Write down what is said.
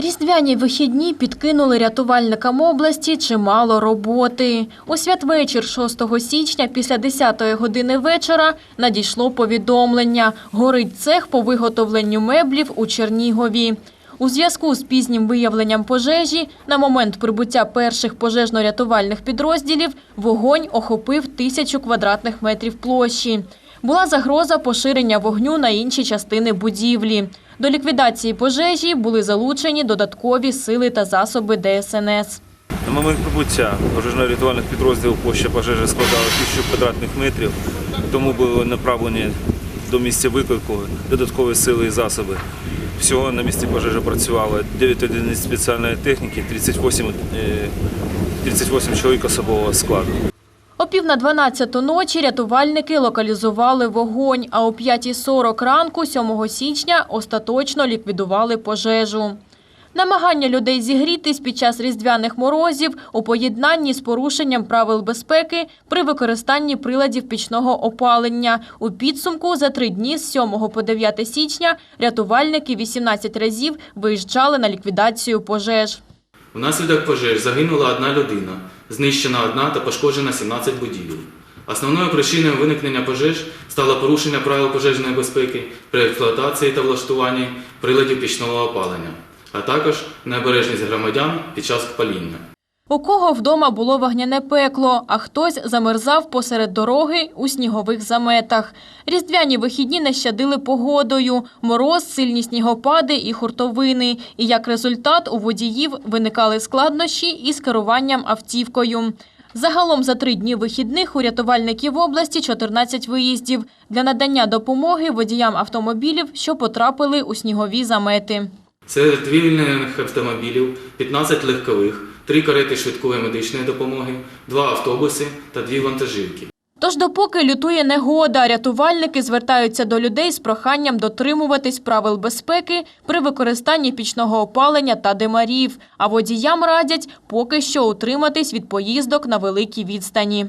Різдвяні вихідні підкинули рятувальникам області чимало роботи. У святвечір 6 січня після 10 години вечора надійшло повідомлення. Горить цех по виготовленню меблів у Чернігові. У зв'язку з пізнім виявленням пожежі на момент прибуття перших пожежно-рятувальних підрозділів вогонь охопив тисячу квадратних метрів площі. Була загроза поширення вогню на інші частини будівлі. До ліквідації пожежі були залучені додаткові сили та засоби ДСНС. На момент прибуття пожежно-рятувальних підрозділів площа пожежі складала тисячу квадратних метрів, тому були направлені до місця виклику додаткові сили і засоби. Всього на місці пожежі працювало 9 одиниць спеціальної техніки, 38, е, 38 чоловік особового складу. О пів на 12 ночі рятувальники локалізували вогонь, а о 5.40 ранку 7 січня остаточно ліквідували пожежу. Намагання людей зігрітись під час різдвяних морозів у поєднанні з порушенням правил безпеки при використанні приладів пічного опалення. У підсумку за три дні з 7 по 9 січня рятувальники 18 разів виїжджали на ліквідацію пожеж. Внаслідок пожеж загинула одна людина, знищена одна та пошкоджена 17 будівель. Основною причиною виникнення пожеж стало порушення правил пожежної безпеки при експлуатації та влаштуванні приладів пічного опалення, а також необережність громадян під час паління. У кого вдома було вогняне пекло, а хтось замерзав посеред дороги у снігових заметах. Різдвяні вихідні не щадили погодою, мороз, сильні снігопади і хуртовини. І як результат у водіїв виникали складнощі із керуванням автівкою. Загалом за три дні вихідних у рятувальників області 14 виїздів для надання допомоги водіям автомобілів, що потрапили у снігові замети. Серед вільних автомобілів 15 легкових, 3 карети швидкої медичної допомоги, два автобуси та дві вантажівки. Тож допоки лютує негода, рятувальники звертаються до людей з проханням дотримуватись правил безпеки при використанні пічного опалення та димарів, а водіям радять поки що утриматись від поїздок на великій відстані.